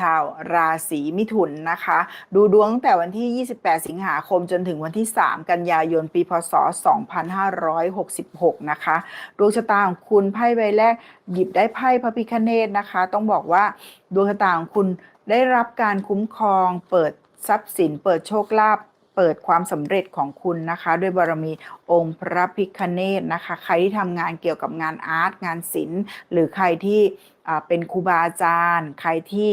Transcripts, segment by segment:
ชาวราศีมิถุนนะคะ ดูดวงตั้งแต่วันที่ 28 สิงหาคมจนถึงวันที่ 3 กันยายน ปีพศ 2566 นะคะ ดวงชะตาของคุณไพ่ใบแรกหยิบได้ไพ่พระพิคเนตนะคะ ต้องบอกว่าดวงชะตาของคุณได้รับการคุ้มครอง เปิดทรัพย์สิน เปิดโชคลาภ เปิดความสำเร็จของคุณนะคะ ด้วยบารมีองค์พระพิคเนตนะคะ ใครที่ทำงานเกี่ยวกับงานอาร์ตงานศิลป์ หรือใครที่เป็นครูบาอาจารย์ ใครที่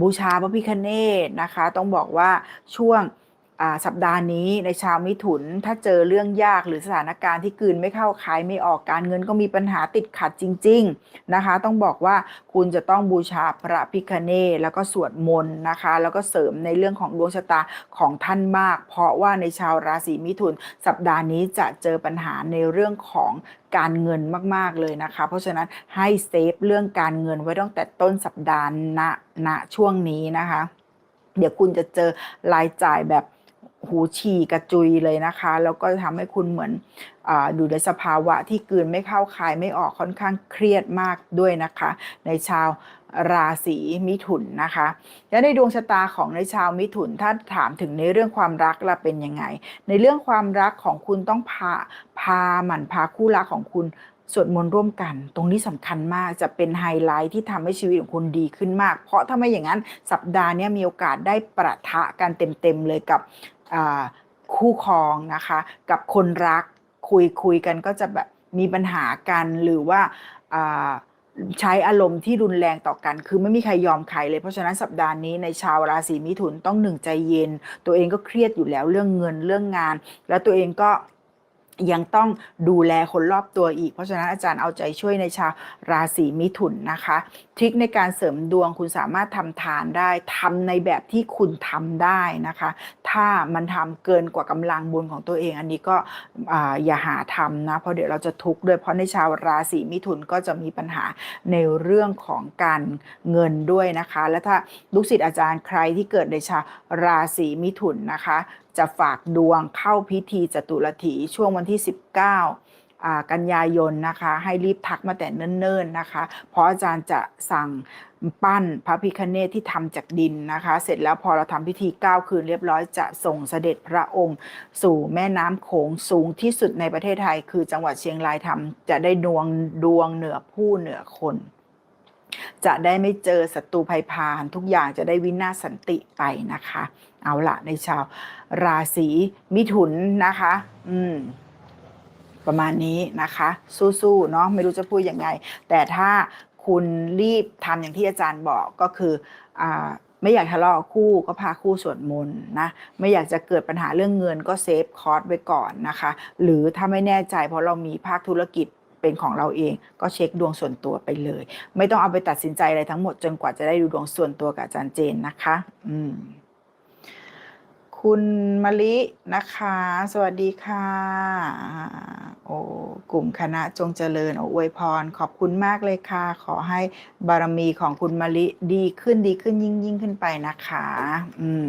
บูชาพระพิคเนตนะคะ ต้องบอกว่าช่วง สัปดาห์นี้ในชาวมิถุน ถ้าเจอเรื่องยากหรือสถานการณ์ที่กืนไม่เข้าคายไม่ออกการเงินก็มีปัญหาติดขัดจริง ๆนะคะ ต้องบอกว่าคุณจะต้องบูชาพระพิคเนตแล้วก็สวดมนต์นะคะ แล้วก็เสริมในเรื่องของดวงชะตาของท่านมาก เพราะว่าในชาวราศีมิถุน สัปดาห์นี้จะเจอปัญหาในเรื่องของการเงินมาก ๆ เลยนะคะ เพราะฉะนั้นให้เซฟเรื่องการเงินไว้ตั้งแต่ต้นสัปดาห์ณณช่วงนี้นะคะ เดี๋ยวคุณจะเจอรายจ่ายแบบ หูฉี่กระจุยเลยนะคะ แล้วก็ทำให้คุณเหมือนออยู่ในสภาวะที่กืนไม่เข้าคายไม่ออกค่อนข้างเครียดมากด้วยนะคะ ในชาวราศีมิถุนนะคะ และในดวงชะตาของในชาวมิถุนถ้าถามถึงในเรื่องความรักละเป็นยังไง ในเรื่องความรักของคุณต้องพาพาหมั่นพาคู่รักของคุณสวดมนต์ร่วมกัน ตรงนี้สำคัญมากจะเป็นไฮไลท์ที่ทำให้ชีวิตของคุณดีขึ้นมาก เพราะถ้าไม่อย่างนั้นสัปดาห์นี้มีโอกาสได้ประทะกันเต็มๆเลยกับ คู่ครองนะคะ กับคนรักคุยคุยกันก็จะแบบมีปัญหากันหรือว่าใช้อารมณ์ที่รุนแรงต่อกัน คือไม่มีใครยอมใครเลย เพราะฉะนั้นสัปดาห์นี้ในชาวราศีมิถุนต้องหนึ่งใจเย็น ตัวเองก็เครียดอยู่แล้วเรื่องเงินเรื่องงาน แล้วตัวเองก็ ยังต้องดูแลคนรอบตัวอีก เพราะฉะนั้นอาจารย์เอาใจช่วยในชาวราศีมิถุนนะคะ ทริคในการเสริมดวงคุณสามารถทำทานได้ทำในแบบที่คุณทำได้นะคะ ถ้ามันทำเกินกว่ากำลังบุญของตัวเอง อันนี้ก็อย่าหาทำนะ เพราะเดี๋ยวเราจะทุกข์ด้วยเพราะในชาวราศีมิถุนก็จะมีปัญหาในเรื่องของการเงินด้วยนะคะ และถ้าลูกศิษย์อาจารย์ใครที่เกิดในชาวราศีมิถุนนะคะ จะฝากดวงเข้าพิธีจตุรถีช่วงวันที่ 19 กันยายนนะคะ ให้รีบทักมาแต่เนิ่นๆนะคะ เพราะอาจารย์จะสั่งปั้นพระพิคเนตที่ทำจากดินนะคะ เสร็จแล้วพอเราทำพิธี 9 คืนเรียบร้อยจะส่งเสด็จพระองค์ สู่แม่น้ำโขงสูงที่สุดในประเทศไทย คือจังหวัดเชียงรายทำจะได้ดวงดวงเหนือผู้เหนือคน จะได้ไม่เจอศัตรูภัยพานทุกอย่างจะได้วินาศสันติไปนะคะ เอาละในชาวราศีมิถุนนะคะ อืมประมาณนี้นะคะ สู้ๆเนาะไม่รู้จะพูดยังไง แต่ถ้าคุณรีบทำอย่างที่อาจารย์บอกก็คืออ่าไม่อยากทะเลาะคู่ก็พาคู่สวดมนต์นะไม่อยากจะเกิดปัญหาเรื่องเงินก็เซฟคอร์สไว้ก่อนนะคะ หรือถ้าไม่แน่ใจเพราะเรามีภาคธุรกิจ เป็นของเราเอง ก็เช็คดวงส่วนตัวไปเลย ไม่ต้องเอาไปตัดสินใจอะไรทั้งหมดจนกว่าจะได้ดูดวงส่วนตัวกับอาจารย์เจนนะคะ อืม คุณมะลินะคะ สวัสดีค่ะโอ้กลุ่มคณะจงเจริญโอ้อวยพร ขอบคุณมากเลยค่ะ ขอให้บารมีของคุณมะลิดีขึ้นดีขึ้นยิ่งยิ่งขึ้นไปนะคะ อืม